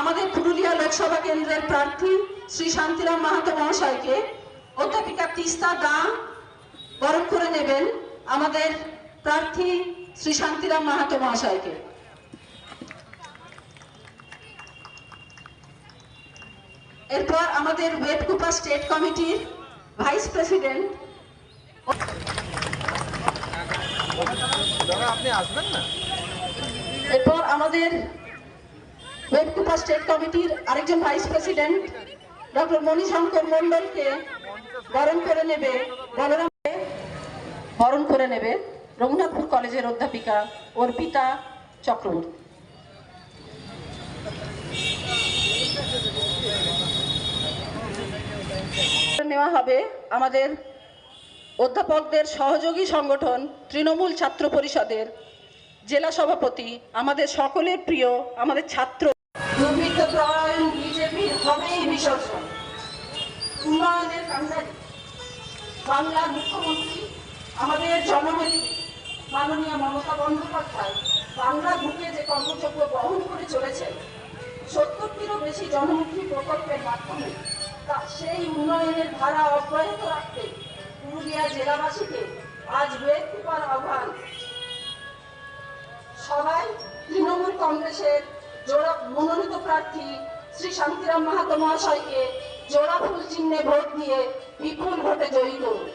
আমাদের পুরুলিয়া লোকসভা কেন্দ্রের প্রার্থী শ্রী শান্তিরাম মাহাতো মহাশয়কে অধ্যাপিকা তিস্তা দা বরণ করে নেবেন আমাদের প্রার্থী শ্রী শান্তিরাম মাহাতো মহাশয়কে। এরপর আমাদের ওয়েটকুপা স্টেট কমিটির ভাইস প্রেসিডেন্ট আপনি আসবেন না? এরপর আমাদের ওয়েবকুপা স্টেট কমিটির আরেকজন ভাইস প্রেসিডেন্ট ডক্টর মণিশঙ্কর মণ্ডলকে বরণ করে নেবে বলরাম বরণ করে নেবে রঘুনাথপুর কলেজের অধ্যাপিকা অর্পিতা চক্রবর্তী। নেওয়া হবে আমাদের অধ্যাপকদের সহযোগী সংগঠন তৃণমূল ছাত্র পরিষদের জেলা সভাপতি, আমাদের সকলের প্রিয়, আমাদের ছাত্র প্রণয়ন বিজেপির হবেই বিসর্জন। উন্নয়নের কান্ডারি বাংলার মুখ্যমন্ত্রী, আমাদের জনমেরী মাননীয় মমতা বন্দ্যোপাধ্যায় বাংলা বুকে যে কর্মযজ্ঞ বহন করে চলেছেন, সত্তরটিরও বেশি জনমুখী প্রকল্পের মাধ্যমে তা সেই উন্নয়নের ধারা অব্যাহত রাখতে পুরুলিয়া জেলাবাসীকে আজ ওয়েট আহ্বান। সভায় তৃণমূল কংগ্রেসের মনোনীত প্রার্থী শ্রী শান্তিরাম মাহাতো মহাশয়কে জোড়া ফুল চিহ্নে ভোট দিয়ে বিপুল ভোটে জয়ী করুন।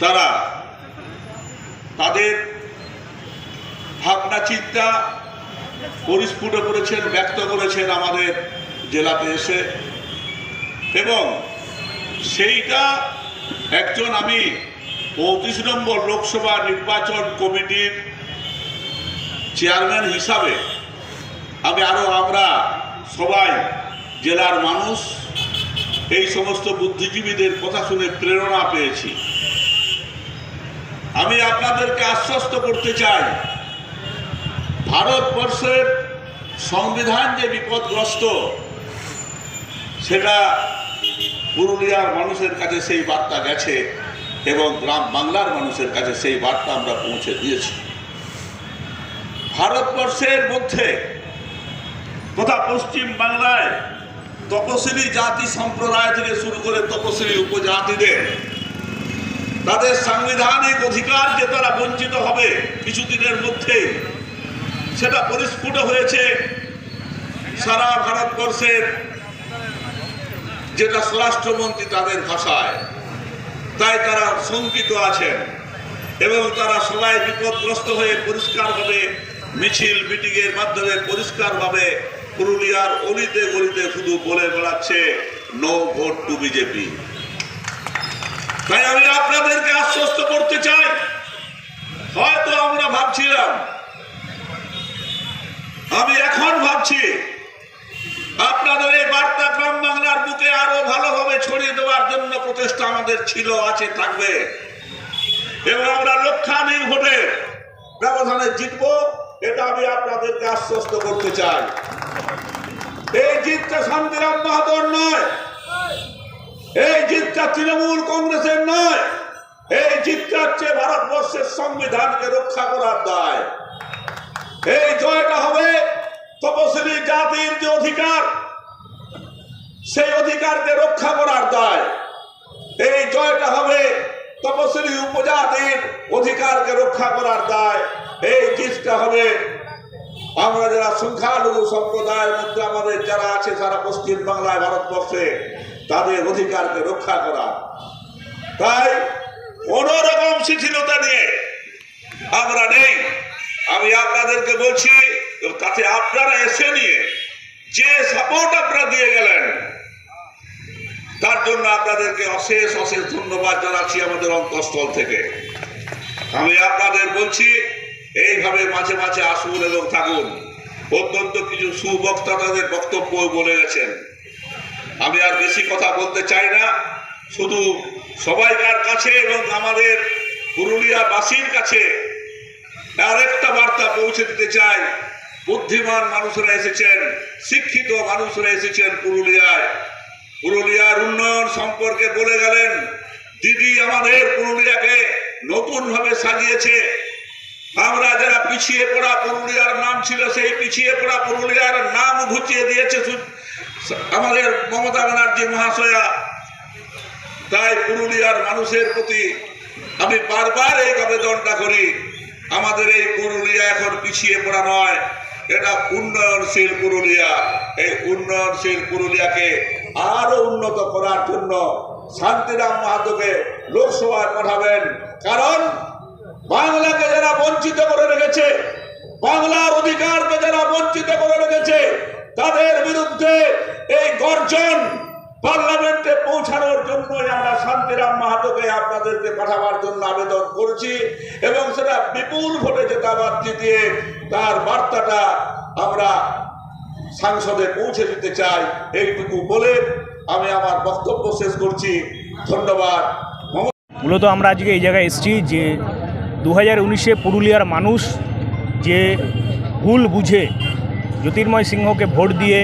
তারা তাদের ভাবনা চিন্তা পরিস্ফুট করেছেন, ব্যক্ত করেছেন আমাদের জেলাতে এসে। এবং সেইটা একজন আমি পঁয়ত্রিশ নম্বর লোকসভা নির্বাচন কমিটির চেয়ারম্যান হিসাবে আমি আরও আমরা সবাই জেলার মানুষ, এই সমস্ত বুদ্ধিজীবীদের কথা শুনে প্রেরণা পেয়েছি। আমি আপনাদেরকে আশ্বস্ত করতে চাই, ভারতবর্ষের সংবিধান যে বিপদগ্রস্ত, সেটা পুরুলিয়ার মানুষের কাছে সেই বার্তা গেছে এবং গ্রাম বাংলার মানুষের কাছে সেই বার্তা আমরা পৌঁছে দিয়েছি। ভারতবর্ষের মধ্যে তথা পশ্চিম বাংলায় তপশিলি জাতি সম্প্রদায় থেকে শুরু করে তপশিলি উপজাতিদের, তাদের সাংবিধানিক অধিকার যে তারা বঞ্চিত হবে কিছুদিনের মধ্যে সেটা পরিস্ফুট হয়েছে সারা ভারতবর্ষের যেটা স্বরাষ্ট্রমন্ত্রী তাদের ভাষায়। তাই তারা শঙ্কিত আছেন এবং তারা সবাই বিপদগ্রস্ত হয়ে পরিষ্কারভাবে মিছিল, মিটিংয়ের মাধ্যমে পরিষ্কারভাবে পুরুলিয়ার অলিতে গলিতে শুধু বলে বেড়াচ্ছে নো ভোট টু বিজেপি তাই আমি আপনাদেরকে আশ্বস্ত করতে চাই। হয়তো আমরা ভাবছিলাম, আমি এখন ভাবছি, আপনাদের এই বার্তা গ্রাম বাংলার বুকে আরও ভালোভাবে ছড়িয়ে দেওয়ার জন্য প্রচেষ্টা আমাদের ছিল, আছে, থাকবে। এবং আমরা লক্ষাধিক ভোটে ব্যবধানে জিতবো, এটা আমি আপনাদেরকে আশ্বস্ত করতে চাই। এই জিতটা শান্তিরাম বাহাদুর নয়। এই জিতটা তৃণমূল কংগ্রেসের নয়। এই জিতটা হচ্ছে ভারতবর্ষের সংবিধানকে রক্ষা করার দায়। এই জয়টা হবে তপশিলি জাতির যে অধিকার, সেই অধিকারকে রক্ষা করার দায়। এই জয়টা হবে তপশিলি উপজাতির অধিকারকে রক্ষা করার দায়। এই জিতটা হবে আমরা যারা সংখ্যালঘু সম্প্রদায়ের মধ্যে আমাদের যারা আছে সারা পশ্চিম বাংলায়, ভারতবর্ষে, তাদের অধিকারকে রক্ষা করা। তাই কোন রকম শিথিলতা নিয়ে আমরা নেই। আমি আপনাদেরকে বলছি, তাতে আপনারা এসে নিয়ে যে সাপোর্ট আপনারা দিয়ে গেলেন, তার জন্য আপনাদেরকে অশেষ অশেষ ধন্যবাদ জানাচ্ছি আমাদের অন্তঃস্থল থেকে। আমি আপনাদের বলছি এইভাবে মাঝে মাঝে আসুন এবং থাকুন। অত্যন্ত কিছু সুবক্তা তাদের বক্তব্য বলে গেছেন। আমি আর বেশি কথা বলতে চাই না। শুধু সবাইকার কাছে এবং আমাদের পুরুলিয়াবাসীর কাছে আরেকটা বার্তা পৌঁছে দিতে চাই। বুদ্ধিমান মানুষরা এসেছেন, শিক্ষিত মানুষরা এসেছেন পুরুলিয়ায়। পুরুলিয়ার উন্নয়ন সম্পর্কে বলে গেলেন, দিদি আমাদের পুরুলিয়াকে নতুন ভাবে সাজিয়েছে। আমরা যারা পিছিয়ে পড়া পুরুলিয়ার নাম ছিল, সেই পিছিয়ে পড়া পুরুলিয়ার নাম ঘুচিয়ে দিয়েছে আমাদের মমতা ব্যানার্জি মহাশয়া। তাই পুরুলিয়ার মানুষের প্রতি আমি বারবার এই আবেদনটা করি, আমাদের এই পুরুলিয়া এখন পিছিয়ে পড়া নয়, এটা উন্নয়নশীল পুরুলিয়া। এই উন্নয়নশীল পুরুলিয়াকে আরও উন্নত করার জন্য শান্তিরাম মাহাতোকে লোকসভায় পাঠাবেন। কারণ বাংলাকে যারা বঞ্চিত করে রেখেছে, বাংলার অধিকারকে যারা বঞ্চিত করে রেখেছে, তাদের বিরুদ্ধে এই গর্জন পার্লামেন্টে পৌঁছানোর জন্যই আমরা শান্তিরাম মাহাতোকে আপনাদেরকে পাঠাবার জন্য আবেদন করছি এবং সেটা বিপুল ভোটে জেতাবাদ জিতিয়ে তার বার্তাটা আমরা সাংসদে পৌঁছে দিতে চাই, এইটুকু বলে আমি আমার বক্তব্য শেষ করছি। ধন্যবাদ। মূলত আমরা আজকে এই জায়গায় এসেছি যে দু হাজার উনিশে পুরুলিয়ার মানুষ যে ভুল বুঝে জ্যোতির্ময় সিংহকে ভোট দিয়ে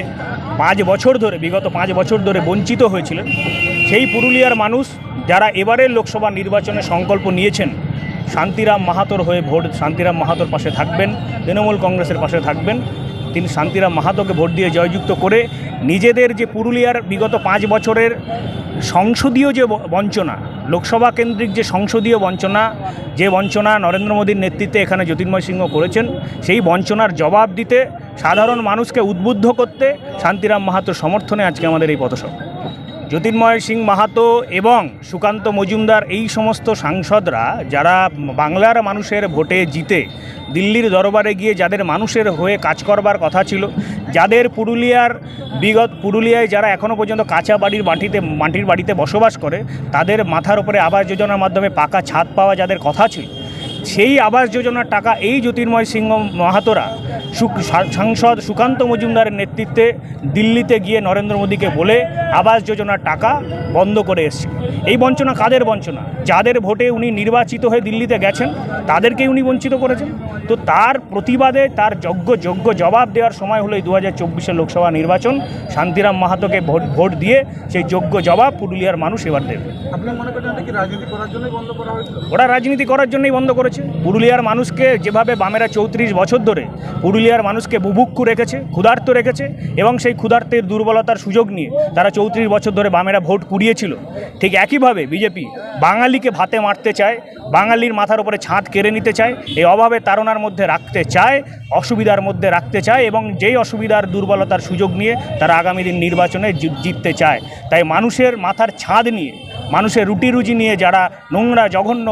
পাঁচ বছর ধরে, বিগত পাঁচ বছর ধরে বঞ্চিত হয়েছিলেন, সেই পুরুলিয়ার মানুষ যারা এবারের লোকসভা নির্বাচনে সংকল্প নিয়েছেন, শান্তিরাম মাহাতোর হয়ে ভোট, শান্তিরাম মাহাতোর পাশে থাকবেন, তৃণমূল কংগ্রেসের পাশে থাকবেন তিনি শান্তিরাম মাহাতোকে ভোট দিয়ে জয়যুক্ত করে নিজেদের যে পুরুলিয়ার বিগত পাঁচ বছরের সংসদীয় যে বঞ্চনা, লোকসভা কেন্দ্রিক যে সংসদীয় বঞ্চনা, যে বঞ্চনা নরেন্দ্র মোদীর নেতৃত্বে এখানে জ্যোতির্ময় সিংহ করেছেন, সেই বঞ্চনার জবাব দিতে সাধারণ মানুষকে উদ্বুদ্ধ করতে শান্তিরাম মাহাতোর সমর্থনে আজকে আমাদের এই পথসভা। জ্যোতির্ময় সিং মাহাতো এবং সুকান্ত মজুমদার, এই সমস্ত সাংসদরা যারা বাংলার মানুষের ভোটে জিতে, দিল্লির দরবারে গিয়ে যাদের মানুষের হয়ে কাজ করবার কথা ছিল, যাদের পুরুলিয়ার বিগত, পুরুলিয়ায় যারা এখনও পর্যন্ত কাঁচা বাড়ির মাটিতে, মাটির বাড়িতে বসবাস করে, তাদের মাথার উপরে আবাস যোজনার মাধ্যমে পাকা ছাদ পাওয়া যাদের কথা ছিল সেই আবাস যোজনার টাকা এই জ্যোতির্ময় সিংহ মাহাতোরা সাংসদ সুকান্ত মজুমদারের নেতৃত্বে দিল্লিতে গিয়ে নরেন্দ্র মোদীকে বলে আবাস যোজনার টাকা বন্ধ করে এসছে। এই বঞ্চনা কাদের বঞ্চনা? যাদের ভোটে উনি নির্বাচিত হয়ে দিল্লিতে গেছেন তাদেরকেই উনি বঞ্চিত করেছেন। তো তার প্রতিবাদে তার যোগ্য যোগ্য জবাব দেওয়ার সময় হলো এই দু হাজার লোকসভা নির্বাচন। শান্তিরাম মাহাতোকে ভোট ভোট দিয়ে সেই যোগ্য জবাব পুরুলিয়ার মানুষ এবার দেবে। মনে ওরা রাজনীতি করার জন্যই বন্ধ করেছে। পুরুলিয়ার মানুষকে যেভাবে বামেরা চৌত্রিশ বছর ধরে পুরুলিয়ার মানুষকে বুভুক্ষু রেখেছে, ক্ষুধার্ত রেখেছে এবং সেই ক্ষুধার্তের দুর্বলতার সুযোগ নিয়ে তারা চৌত্রিশ বছর ধরে বামেরা ভোট কুড়িয়েছিল। ঠিক একইভাবে বিজেপি বাঙালিকে ভাতে মারতে চায়, বাঙালির মাথার উপরে ছাদ কেড়ে নিতে চায়, এই অভাবে তাড়নার মধ্যে রাখতে চায়, অসুবিধার মধ্যে রাখতে চায় এবং যেই অসুবিধার দুর্বলতার সুযোগ নিয়ে তারা আগামী দিন নির্বাচনে জিততে চায়। তাই মানুষের মাথার ছাদ নিয়ে, মানুষের রুটি রুজি নিয়ে যারা নোংরা, জঘন্য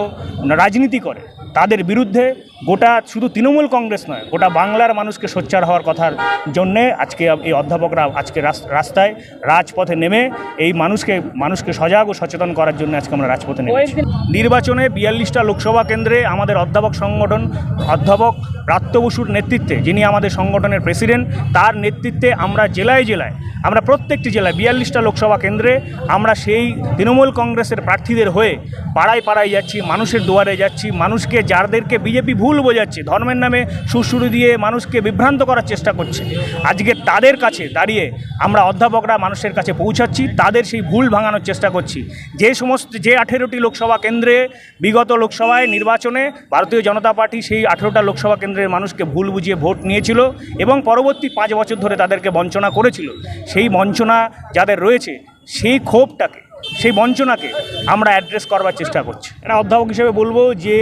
রাজনীতি করে তাদের বিরুদ্ধে গোটা শুধু তৃণমূল কংগ্রেস নয় গোটা বাংলার মানুষকে সোচ্চার হওয়ার কথার জন্যে আজকে এই অধ্যাপকরা আজকে রাস্তায় রাজপথে নেমে এই মানুষকে মানুষকে সজাগ ও সচেতন করার জন্য আজকে আমরা রাজপথে নেমেছি। নির্বাচনে বিয়াল্লিশটা লোকসভা কেন্দ্রে আমাদের অধ্যাপক সংগঠন অধ্যাপক প্রাত্য বসুর নেতৃত্বে যিনি আমাদের সংগঠনের প্রেসিডেন্ট তার নেতৃত্বে আমরা জেলায় জেলায় আমরা প্রত্যেকটি জেলায় বিয়াল্লিশটা লোকসভা কেন্দ্রে আমরা সেই তৃণমূল কংগ্রেসের প্রার্থীদের হয়ে পাড়ায় পাড়ায় যাচ্ছি মানুষের দুয়ারে যাচ্ছি মানুষকে যাদেরকে বিজেপি ভুল বোঝাচ্ছে, ধর্মের নামে সুরসুরি দিয়ে মানুষকে বিভ্রান্ত করার চেষ্টা করছে, আজকে তাদের কাছে দাঁড়িয়ে আমরা অধ্যাপকরা মানুষের কাছে পৌঁছাচ্ছি, তাদের সেই ভুল ভাঙানোর চেষ্টা করছি। যে সমস্ত, যে আঠেরোটি লোকসভা কেন্দ্রে বিগত লোকসভায় নির্বাচনে ভারতীয় জনতা পার্টি সেই আঠেরোটা লোকসভা কেন্দ্রের মানুষকে ভুল বুঝিয়ে ভোট নিয়েছিল এবং পরবর্তী পাঁচ বছর ধরে তাদেরকে বঞ্চনা করেছিল। সেই বঞ্চনা যাদের রয়েছে, সেই ক্ষোভটাকে সেই বঞ্চনাকে আমরা অ্যাড্রেস করবার চেষ্টা করছি। এটা অধ্যাপক হিসেবে বলব যে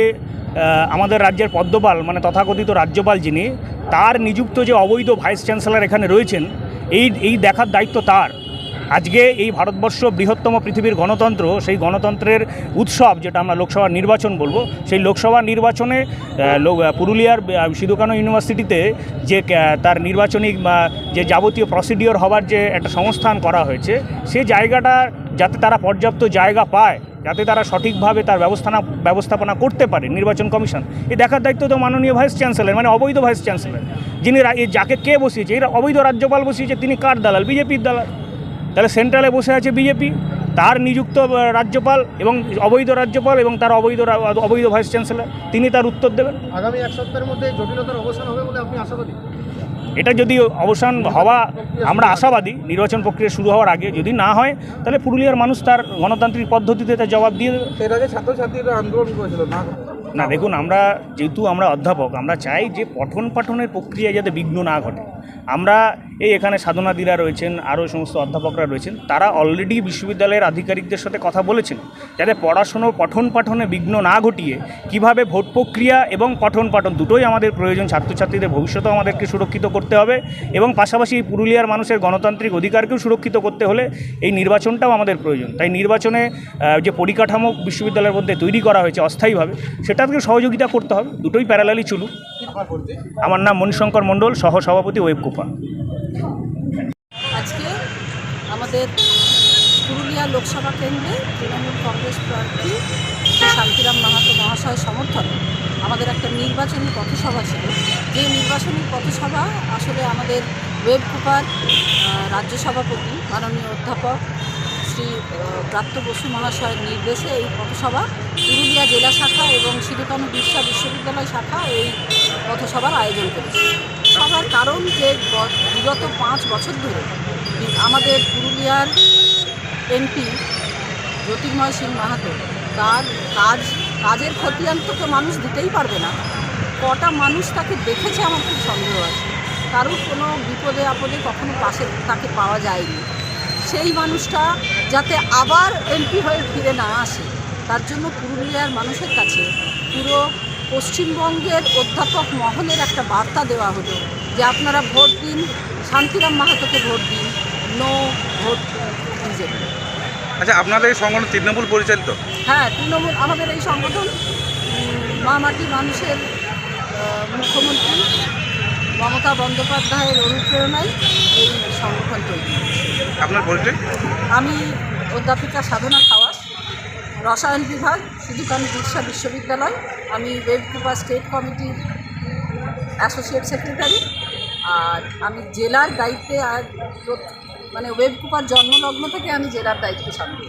আমাদের রাজ্যের পদ্মপাল মানে তথাকথিত রাজ্যপাল যিনি, তার নিযুক্ত যে অবৈধ ভাইস চ্যান্সেলর এখানে রয়েছেন, এই এই দেখার দায়িত্ব তার। আজকে এই ভারতবর্ষ বৃহত্তম পৃথিবীর গণতন্ত্র, সেই গণতন্ত্রের উৎসব, যেটা আমরা লোকসভা নির্বাচন বলব, সেই লোকসভা নির্বাচনে পুরুলিয়ার সিধুকানু ইউনিভার্সিটিতে যে তার নির্বাচনী যে যাবতীয় প্রসিডিওর হবার যে একটা সংস্থান করা হয়েছে সেই জায়গাটা যাতে তারা পর্যাপ্ত জায়গা পায়, যাতে তারা সঠিকভাবে তার ব্যবস্থানা, ব্যবস্থাপনা করতে পারে নির্বাচন কমিশন। এই দেখার দায়িত্ব তো মাননীয় ভাইস চ্যান্সেলর মানে অবৈধ ভাইস চ্যান্সেলর। যিনি যাকে কে বসিয়েছে, এরা অবৈধ রাজ্যপাল বসিয়েছে, তিনি কার দালাল? বিজেপির দালাল। তাহলে সেন্ট্রালে বসে আছে বিজেপি, তার নিযুক্ত রাজ্যপাল এবং অবৈধ রাজ্যপাল এবং তার অবৈধ অবৈধ ভাইস চ্যান্সেলর, তিনি তার উত্তর দেবেন। আগামী এক সপ্তাহের মধ্যে জটিলতার অবসান হবে বলে আপনি আশা আশাবাদী? এটা যদি অবসান হওয়া আমরা আশাবাদী নির্বাচন প্রক্রিয়া শুরু হওয়ার আগে যদি না হয় তাহলে পুরুলিয়ার মানুষ তার গণতান্ত্রিক পদ্ধতিতে তার জবাব দিয়ে ছাত্রছাত্রীরা আন্দোলন করেছিল না? না দেখুন আমরা যেহেতু আমরা অধ্যাপক আমরা চাই যে পঠন পাঠনের প্রক্রিয়া যাতে বিঘ্ন না ঘটে। আমরা এই এখানে সাধনাদিরা রয়েছেন আরও সমস্ত অধ্যাপকরা রয়েছেন তারা অলরেডি বিশ্ববিদ্যালয়ের আধিকারিকদের সাথে কথা বলেছেন যাতে পড়াশুনো পঠন পাঠনে বিঘ্ন না ঘটিয়ে কীভাবে ভোট প্রক্রিয়া এবং পঠন পাঠন দুটোই আমাদের প্রয়োজন ছাত্রছাত্রীদের ভবিষ্যতেও আমাদেরকে সুরক্ষিত করতে হবে এবং পাশাপাশি এই পুরুলিয়ার মানুষের গণতান্ত্রিক অধিকারকেও সুরক্ষিত করতে হলে এই নির্বাচনটাও আমাদের প্রয়োজন। তাই নির্বাচনে যে পরিকাঠামো বিশ্ববিদ্যালয়ের মধ্যে তৈরি করা হয়েছে অস্থায়ীভাবে সেটাকে সহযোগিতা করতে হবে দুটোই প্যারালালি চলুক। আমার নাম মণিশঙ্কর মণ্ডল সহ সভাপতি ওয়েব কোপা আজকে আমাদের পুরুলিয়া লোকসভা কেন্দ্রে তৃণমূল কংগ্রেস প্রার্থী শ্রী শান্তিরাম মাহাতো মহাশয় সমর্থন আমাদের একটা নির্বাচনী পথসভা ছিল। যে নির্বাচনী পথসভা আসলে আমাদের ওয়েব কুপার রাজ্য সভাপতি, মাননীয় অধ্যাপক শ্রী প্রাপ্ত বসু মহাশয়ের নির্দেশে এই পথসভা পুরুলিয়া জেলা শাখা এবং সিধুকানু বিশ্বা বিশ্ববিদ্যালয় শাখা এই পথসভার আয়োজন করেছে। সবার কারণ যে বিগত পাঁচ বছর ধরে আমাদের পুরুলিয়ার এমপি জ্যোতির্ময় সিং মাহাতো, তার কাজ, কাজের খতিয়ান তো কেউ মানুষ দিতেই পারবে না। কটা মানুষ তাকে দেখেছে আমার খুব সন্দেহ আছে। কারোর কোনো বিপদে আপদে কখনো পাশে তাকে পাওয়া যায়নি। সেই মানুষটা যাতে আবার এমপি হয়ে ফিরে না আসে, তার জন্য পুরুলিয়ার মানুষের কাছে পুরো পশ্চিমবঙ্গের অধ্যাপক মহলের একটা বার্তা দেওয়া হলো যে আপনারা ভোট দিন শান্তিরাম মাহাতোকে ভোট দিন নো ভোট বিজেপি। আচ্ছা আপনাদের এই সংগঠন তৃণমূল পরিচালিত? হ্যাঁ তৃণমূল আমাদের এই সংগঠন উম, মা মাটি মানুষের মুখ্যমন্ত্রী মমতা বন্দ্যোপাধ্যায়ের অনুপ্রেরণায় এই সংগঠন তৈরি আপনার পরিচয়? আমি অধ্যাপিকা সাধনা খাওয়াস রসায়ন বিভাগ সিধুকানু বিরসা বিশ্ববিদ্যালয়। আমি ওয়েবকুপা স্টেট কমিটির অ্যাসোসিয়েট সেক্রেটারি। আর আমি জেলার দায়িত্বে আর মানে ওয়েবকুপার জন্মলগ্ন থেকে আমি জেলার দায়িত্ব সামলি